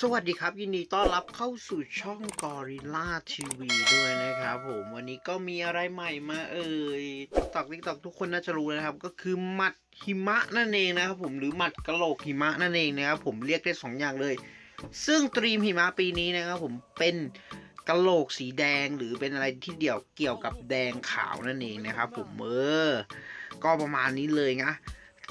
สวัสดีครับ ยินดีต้อนรับเข้าสู่ช่อง Gorilla TV ด้วยนะครับผมวันนี้ก็มีอะไรใหม่มาเอ่ยตอกติ๊กตอกทุกคนน่าจะรู้นะครับ ก็คือหมัดหิมะนั่นเองนะครับผมหรือหมัดกะโหลกหิมะนั่นเองนะครับผมเรียกได้สองอย่างเลย ซึ่งตรีมหิมะปีนี้นะครับผมเป็นกะโหลกสีแดงหรือเป็นอะไรที่เดี่ยวเกี่ยวกับแดงขาวนั่นเองนะครับผมเออก็ประมาณนี้เลยนะ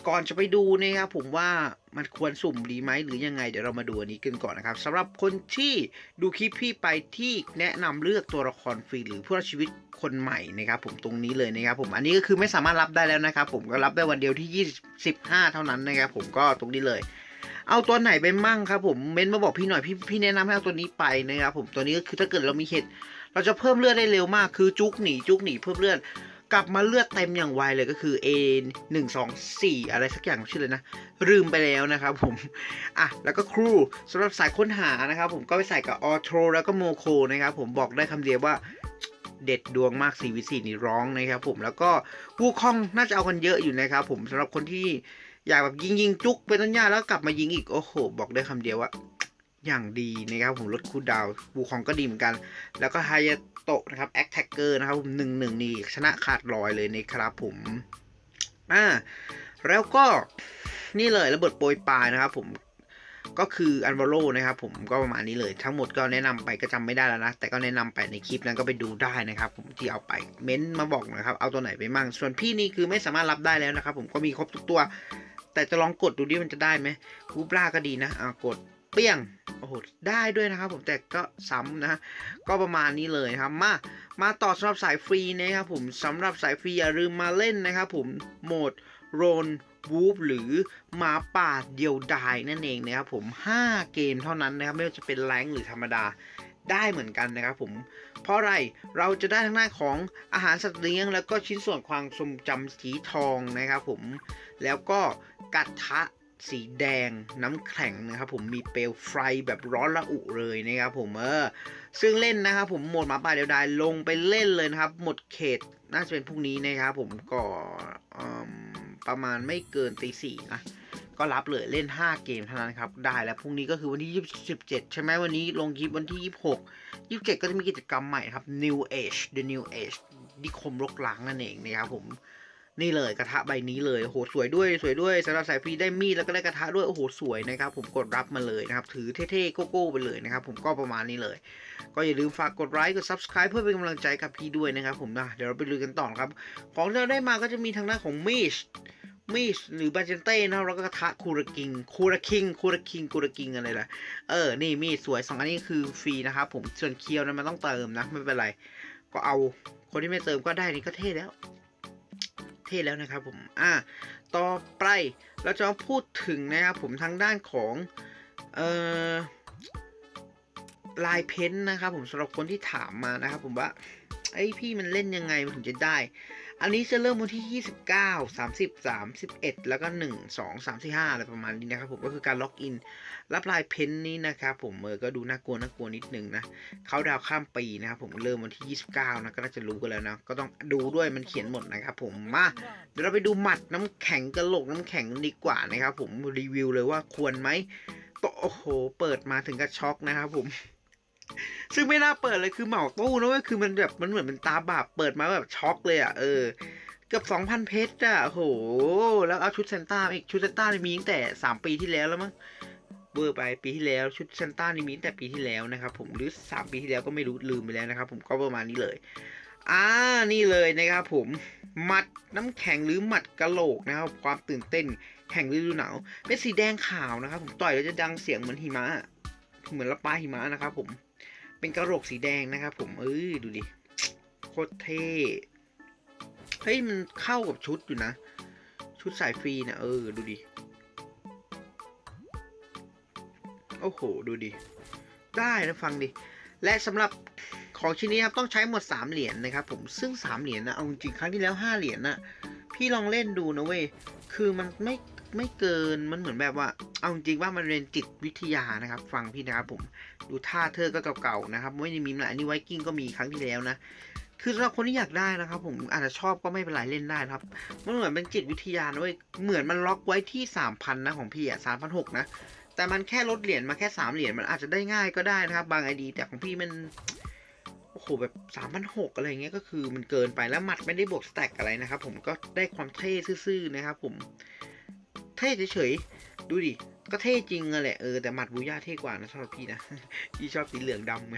ก่อนจะไปดูนะครับผมว่ามันควรสุ่มดีไหมหรือยังไง เดี๋ยวเรามาดูอันนี้กันก่อนนะครับสำหรับคนที่ดูคลิปพี่ไปที่แนะนำเลือกตัวละครฟรีหรือผู้รอดชีวิตคนใหม่นะครับผมตรงนี้เลยนะครับผมอันนี้ก็คือไม่สามารถรับได้แล้วนะครับผมก็รับได้วันเดียวที่ 25 เท่านั้นนะครับผมก็ตรงนี้เลย เอาตัวไหนไปมั่งครับผมเม้นมาบอกพี่หน่อยพี่พี่แนะนำให้เอาตัวนี้ไปนะครับผมตัวนี้ก็คือถ้าเกิดเรามีเหตุเราจะเพิ่มเลือดได้เร็วมากคือจุกหนีจุกหนีเพิ่มเลือด กลับมาเลือดเต็มอย่างไวเลยก็คือ A 1 2 4 อะไรสักอย่างชื่อเลยนะ ลืมไปแล้วนะครับผม อะ แล้วก็ครูสำหรับสายค้นหานะครับผมก็ไปใส่กับออโทรแล้วก็โมโคนะครับผมบอกได้คำเดียวว่าเด็ดดวงมาก4วิสีนี่ร้องนะครับผมแล้วก็วูคองน่าจะเอากันเยอะอยู่นะครับผมสำหรับคนที่อยากแบบยิงยิงจุกเป็นต้นหญ้าแล้วกลับมายิงอีก โอ้โห บอกได้คำเดียวว่า อย่างดีนะครับผมลดคูดาวน์วูคองก็ดีเหมือนกัน แล้วก็ไฮยาโตะนะครับแอคแท็กเกอร์นะครับผมหนึ่งหนึ่งนี่ชนะขาดลอยเลยนะครับผมอ่าแล้วก็นี่เลยระเบิดโปรยปลายนะครับผมก็คืออันวอลโลนะครับผมก็ประมาณนี้เลยทั้งหมดก็แนะนำไปก็จำไม่ได้แล้วนะ แต่ก็แนะนำไปในคลิปนั้นก็ไปดูได้นะครับ ผมที่เอาไปเม้นมาบอกนะครับ เอาตัวไหนไปมั่ง ส่วนพี่นี่คือไม่สามารถรับได้แล้วนะครับ ผมก็มีครบทุกตัว แต่จะลองกดดูดิมันจะได้ไหมรูปร่าก็ดีนะอ่ากด เปี้ยงโอ้โหได้ด้วยนะครับผมแต่ก็ซ้ำนะก็ประมาณนี้เลยครับมามาต่อสำหรับสายฟรีนะครับผมสำหรับสายฟรีอย่าลืมมาเล่นนะครับผมโหมดโรนวูฟหรือหมาป่าเดียวดายนั่นเองนะครับผม 5 เกมเท่านั้นนะครับไม่ว่าจะเป็นแรงหรือธรรมดาได้เหมือนกันนะครับผม เพราะอะไรเราจะได้ทั้งหน้าของอาหารสัตว์เลี้ยง แล้วก็ชิ้นส่วนความทรงจำสีทองนะครับผมแล้วก็กัดทะ สีแดงน้ำแข็งนะครับผมมีเปลวไฟแบบร้อนระอุเลยนะครับผมเออซึ่งเล่นนะครับผมหมดหมาป่าเดียวดายลงไปเล่นเลยนะครับ หมดเขตน่าจะเป็นพรุ่งนี้นะครับผมก็ประมาณไม่เกินตีสี่นะก็รับเลยเล่น 5 เกมเท่านั้นครับ ได้แล้วพรุ่งนี้ก็คือวันที่ 27 ใช่ไหมวันนี้ลงคลิปวันที่ 26 27 ก็จะมีกิจกรรมใหม่ครับ New Age The New Age นิคมรกล้างนั่นเองนะครับผม นี่เลยกระทะใบนี้เลยโหสวยด้วยสวยด้วยสำหรับสายฟรีได้มีดแล้วก็ได้กระทะด้วยโอ้โหสวยนะครับ ผมกดรับมาเลยนะครับ ถือเท่ๆโก้ๆไปเลยนะครับ ผมก็ประมาณนี้เลย ก็อย่าลืมฝากกดไลค์กด subscribe เพื่อเป็นกำลังใจกับพี่ด้วยนะครับ ผมนะเดี๋ยวเราไปลุยกันต่อครับ ของที่เราได้มาก็จะมีทางด้านของมีชมีชหรือบาเจนเต้นะครับแล้วก็กระทะคูระกิงคูระคิงคูระคิงคูระกิงอะไรล่ะเออนี่มีดสวยสองอันนี้คือฟรีนะครับผมส่วนเคียวนั้นมันต้องเติมนะไม่เป็นไร ก็เอาคนที่ไม่เติมก็ได้นี่ก็เท่แล้ว เทศแล้วนะครับผมอ่าต่อไปเราจะมาพูดถึงนะครับผมทางด้านของเอ่อลายเพ้นนะครับผมสำหรับคนที่ถามมานะครับผมว่าไอ้พี่มันเล่นยังไงมันถึงจะได้ อันนี้จะเริ่มวันที่ 29 30 31 แล้วก็ 1 2 3 4 5อะไรประมาณนี้นะครับผมก็คือการล็อกอิน รับลายเพนท์นี้นะครับผมเออก็ดูน่ากลัวน่ากลัวนิดนึงนะเขาดาวข้ามปีนะครับผมเริ่มวันที่ 29 นะก็น่าจะรู้กันแล้วนะก็ต้องดูด้วยมันเขียนหมดนะครับผมมาเดี๋ยวเราไปดูหมัดน้ำแข็งกระโหลกน้ำแข็งดีกว่านะครับผมรีวิวเลยว่าควรไหมโอ้โห เปิดมาถึงกับช็อกนะครับผม ซึ่งไม่น่าเปิดเลยคือเหมาตู้นะเว้ยคือมันแบบมันเหมือนเป็นตาบาปเปิดมาแบบช็อกเลยอะเออเกือบสองพันเพชรอะโห แล้วเอาชุดเซนต้าอีกชุดเซนต้านี่มีตั้งแต่สามปีที่แล้วแล้วมั้งเบอร์ไปปีที่แล้วชุดเซนต้านี่มีตั้งแต่ปีที่แล้วนะครับผมหรือสามปีที่แล้วก็ไม่รู้ลืมไปแล้วนะครับผมก็ประมาณนี้เลยอ่านี่เลยนะครับผมหมัดน้ำแข็งหรือหมัดกะโหลกนะครับความตื่นเต้นแห่งฤดูหนาวเป็นสีแดงขาวนะครับผมต่อยแล้วจะดังเสียงเหมือนหิมะเหมือนละปาหิมะนะครับผม เป็นกระโหลกสีแดงนะครับผมเอ้ยดูดิ โคตรเท่เฮ้ยมันเข้ากับชุดอยู่นะ ชุดสายฟรีนะเออดูดิ โอ้โห ดูดิ ได้นะฟังดิ และสำหรับของชิ้นนี้ครับต้องใช้หมด 3 เหรียญนะครับผมซึ่ง 3 เหรียญนะเอาจริงครั้งที่แล้ว 5 เหรียญนะพี่ลองเล่นดูนะเว้ยคือมันไม่ ไม่เกินมันเหมือนแบบว่า เอาจริงว่ามันเป็นจิตวิทยานะครับ ฟังพี่นะครับผมดูท่าเธอก็เก่าๆนะครับไม่ได้มีหลายอันนี้ไวกิ้งก็มีครั้งที่แล้วนะคือสำหรับคนที่อยากได้นะครับ ผมอาจจะชอบก็ไม่เป็นไรเล่นได้ครับ มันเหมือนเป็นจิตวิทยานะเว้ยเหมือนมันล็อกไว้ที่3,000นะของพี่อะ3,600นหกนะแต่มันแค่ลดเหรียญมาแค่สามเหรียญมันอาจจะได้ง่ายก็ได้นะครับ บางไอดี แต่ของพี่มันโอ้โหแบบสามพันหกอะไรเงี้ยก็คือมันเกินไปแล้วหมัดไม่ได้บวกสแต็กอะไรนะครับ ผมก็ได้ความเท่ซื่อๆนะครับ ผม ท่เฉยๆ ดูดิ ก็เท่จริงอะแหละ เออ แต่หมัดบูย่าเท่กว่านะสำหรับพี่นะ พี่ชอบสีเหลืองดำไง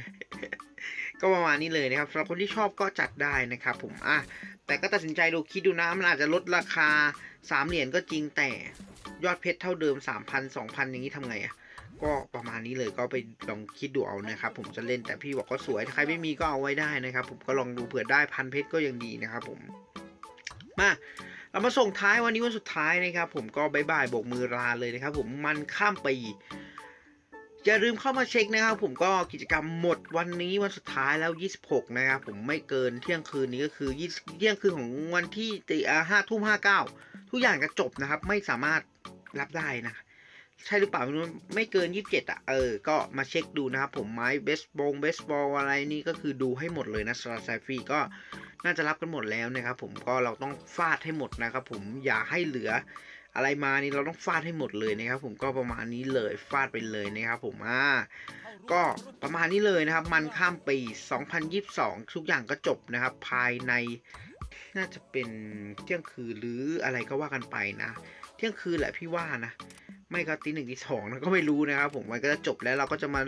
ก็ประมาณนี้เลยนะครับสำหรับคนที่ชอบก็จัดได้นะครับผม อะ แต่ก็ตัดสินใจดูคิดดูนะ มันอาจจะลดราคาสามเหรียญก็จริงแต่ยอดเพชรเท่าเดิมสามพันสองพันอย่างนี้ทำไงอะก็ประมาณนี้เลยก็ไปลองคิดดูเอานะครับผมจะเล่นแต่พี่บอกก็สวยถ้าใครไม่มีก็เอาไว้ได้นะครับผมก็ลองดูเผื่อได้พันเพชรก็ยังดีนะครับผมมา เรามาส่งท้ายวันนี้วันสุดท้ายนะครับ ผมก็บายบายโบกมือลาเลยนะครับ ผมมันข้ามปีอย่าลืมเข้ามาเช็คนะครับผมก็กิจกรรมหมดวันนี้วันสุดท้ายแล้ว 26 นะครับผมไม่เกินเที่ยงคืนนี้ก็คือ20เที่ยงคืนของวันที่ตีห้าทุ่มห้าเก้าทุกอย่างจะจบนะครับ ไม่สามารถรับได้นะ ใช่หรือเปล่าไม่รู้ไม่เกิน 27อะเออ ก็มาเช็คดูนะครับผมไม้เบสบอลเบสบอลอะไรนี่ก็คือดูให้หมดเลยนะสำหรับไซฟีก็น่าจะรับกันหมดแล้วนะครับผมก็เราต้องฟาดให้หมดนะครับผมอย่าให้เหลืออะไรมานี่เราต้องฟาดให้หมดเลยนะครับผมก็ประมาณนี้เลยฟาดไปเลยนะครับผมอ่าก็ประมาณนี้เลยนะครับ มันข้ามปี 2022 ทุกอย่างก็จบนะครับ ภายในน่าจะเป็นเที่ยงคืนหรืออะไรก็ว่ากันไปนะ เที่ยงคืนแหละพี่ว่านะ ไม่ก็ตีหนึ่งตีสองนะก็ไม่รู้นะครับผมมันก็จะจบแล้วเราก็จะมา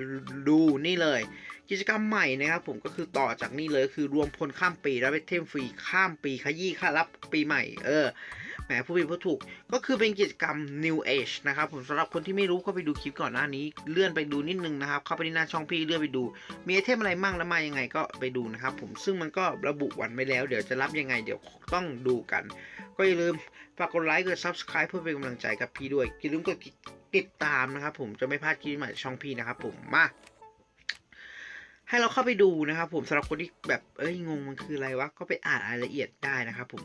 ดูนี่เลย กิจกรรมใหม่นะครับผมก็คือต่อจากนี่เลยคือรวมพลข้ามปีแล้วไปเทมฟรีข้ามปีขยี้ค่ารับปีใหม่ เออ แหมผู้ผิดผู้ถูก ก็คือเป็นกิจกรรม New Age นะครับผมสำหรับคนที่ไม่รู้ก็ไปดูคลิปก่อนหน้านี้ เลื่อนไปดูนิดนึงนะครับ เข้าไปที่หน้าช่องพี่เลื่อนไปดู มีไอเทมอะไรมั่งแล้วมายังไงก็ไปดูนะครับผมซึ่งมันก็ระบุวันไว้แล้ว เดี๋ยวจะรับยังไงเดี๋ยวต้องดูกัน ก็อย่าลืมฝากกดไลค์กด Subscribe เพื่อเป็นกำลังใจกับพี่ด้วยอย่าลืมกดติดตามนะครับผมจะไม่พลาดคลิปใหม่ช่องพี่นะครับผมมา ให้เราเข้าไปดูนะครับผมสำหรับคนที่แบบเอ้ยงงมันคืออะไรวะก็ไปอ่านรายละเอียดได้นะครับผม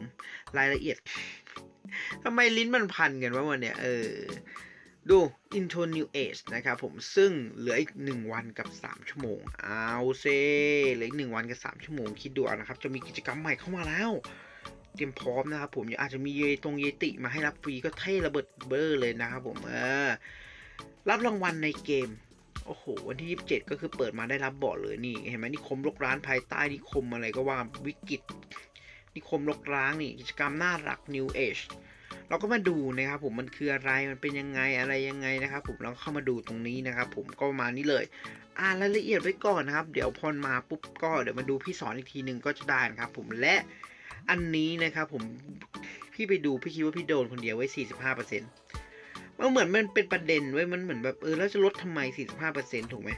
รายละเอียดทำไมลิ้นมันพันกันวะวันเนี้ยเออดู Into New Age นะครับผมซึ่งเหลืออีก 1 วันกับ 3 ชั่วโมง เอาเซเหลืออีก 1 วันกับ 3 ชั่วโมง คิดดูเอานะครับ จะมีกิจกรรมใหม่เข้ามาแล้ว เตรียมพร้อมนะครับผมอาจจะมีเยตรงเยติมาให้รับฟรีก็เท่ระเบิดเบอร์เลยนะครับผมเออรับรางวัลในเกม โอ้โห วันที่ 27 ก็คือเปิดมาได้รับเบาะเลยนี่ เห็นไหมนิคมลกร้านภายใต้นิคมอะไรก็ว่าวิกฤตนิคมลกร้างนี่กิจกรรมน่ารัก New Age เราก็มาดูนะครับผมมันคืออะไรมันเป็นยังไงอะไรยังไงนะครับผมเราเข้ามาดูตรงนี้นะครับผมก็ประมาณนี้เลย อ่านรายละเอียดไว้ก่อนนะครับ เดี๋ยวพอมาปุ๊บก็เดี๋ยวมาดูพี่สอนอีกทีหนึ่งก็จะได้นะครับผมและอันนี้นะครับผมพี่ไปดูพี่คิดว่าพี่โดนคนเดียวไว้ 45% มันเหมือนมันเป็นประเด็นไว้ยมันเหมือนแบบเออแล้วจะลดทำไม 45%ถูกไหม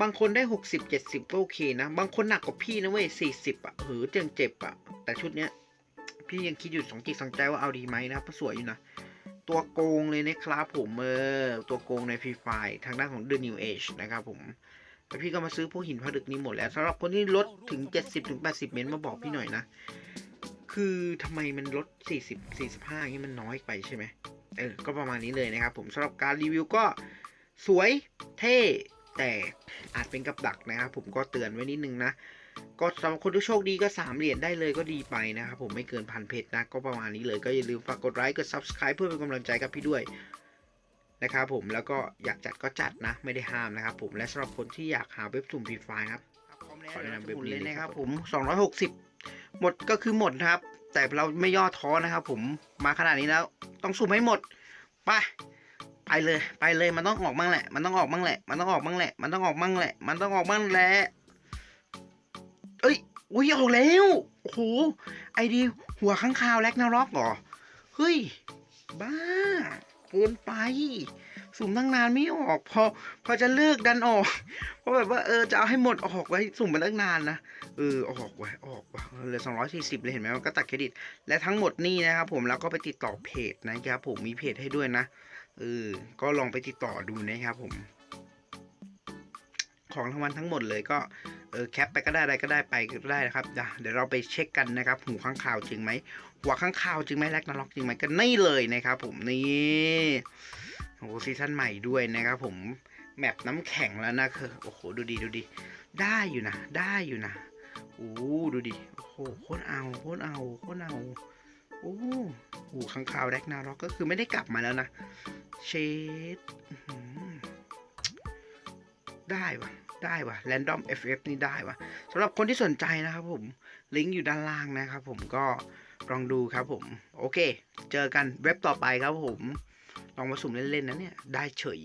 บางคนได้ 60 70 ก็โอเคนะ บางคนหนักกว่าพี่นะเว้ย 40 อะหือเจ็งเจ็บอะ แต่ชุดเนี้ย พี่ยังคิดอยู่สองจิตสองใจว่าเอาดีไหมนะครับเพราะสวยอยู่นะ ตัวโกงเลยนะครับผมเออตัวโกงในฟรีไฟทางด้านของ The New Age นะครับผมแล้วพี่ก็มาซื้อพวกหินผลึกนี้หมดแล้วสำหรับคนที่ลดถึง 70ถึง80 เมตรมาบอกพี่หน่อยนะ คือทำไมมันลด 40 45อย่างนี้มันน้อยไปใช่ไหม เออก็ประมาณนี้เลยนะครับ ผมสำหรับการรีวิวก็สวยเท่แต่อาจเป็นกับดักนะครับ ผมก็เตือนไว้นิดนึงนะ ก็สำหรับคนที่โชคดีก็ 3 เหรียญได้เลยก็ดีไปนะครับ ผมไม่เกินพันเพชรนะ ก็ประมาณนี้เลยก็อย่าลืมฝากกดไลค์กด Subscribe เพื่อเป็นกำลังใจกับพี่ด้วยนะครับผมแล้วก็อยากจัดก็จัดนะ ไม่ได้ห้ามนะครับผมและสำหรับคนที่อยากหาเว็บสุ่มฟรีไฟครับขอแนะนำเว็บนี้เลยนะครับ ผม 260 หมดก็คือหมดนะครับ แต่เราไม่ย่อท้อนะครับ ผมมาขนาดนี้แล้ว ต้องสุ่มให้หมดไปไปเลยไปเลยมันต้องออกมั่งแหละ มันต้องออกมั่งแหละ มันต้องออกมั่งแหละ มันต้องออกมั่งแหละ มันต้องออกมั่งแหละเอ้ยอุ้ยออกแล้วโอ้โหไอดีหัวข้างคาวแลกนาร็อกเหรอเฮ้ยบ้าเกินไป สุ่มตั้งนานไม่ออก พอพอจะเลิกดันออก เพราะแบบว่าเออจะเอาให้หมดออกไว้สุ่มมาตั้งนานนะเออออกไว้ออกว่ะเหลือสองร้อยสี่สิบเลยเห็นไหมมันก็ตัดเครดิต และทั้งหมดนี่นะครับผมแล้วก็ไปติดต่อเพจนะครับผมมีเพจให้ด้วยนะเออก็ลองไปติดต่อดูนะครับผม ของรางวัลทั้งหมดเลยก็เออแคปไปก็ได้อะไรก็ได้ไปก็ได้นะครับเดี๋ยวเราไปเช็คกันนะครับหูข้างข่าวจริงไหมหัวข้างข่าวจริงไหมแลกนาล็อกจริงไหมก็นี่เลยนะครับผมนี่ โอ้ซีซั่นใหม่ด้วยนะครับผมแมปน้ำแข็งแล้วนะคือโอ้โหดูดีดูดี ได้อยู่นะ ได้อยู่นะโอ้ดูดีโอ้โหโคตรเอาโคตรเอาโคตรเอาโอ้โหข้างข่าวแดกนาร็อกก็คือไม่ได้กลับมาแล้วนะเชดได้วะได้วะแรนดอมเอฟเอฟนี่ได้วะสำหรับคนที่สนใจนะครับผม ลิงก์อยู่ด้านล่างนะครับผมก็ลองดูครับผม โอเค เจอกันเว็บต่อไปครับผม ลองมาสุ่มเล่นๆนะเนี่ย ได้เฉย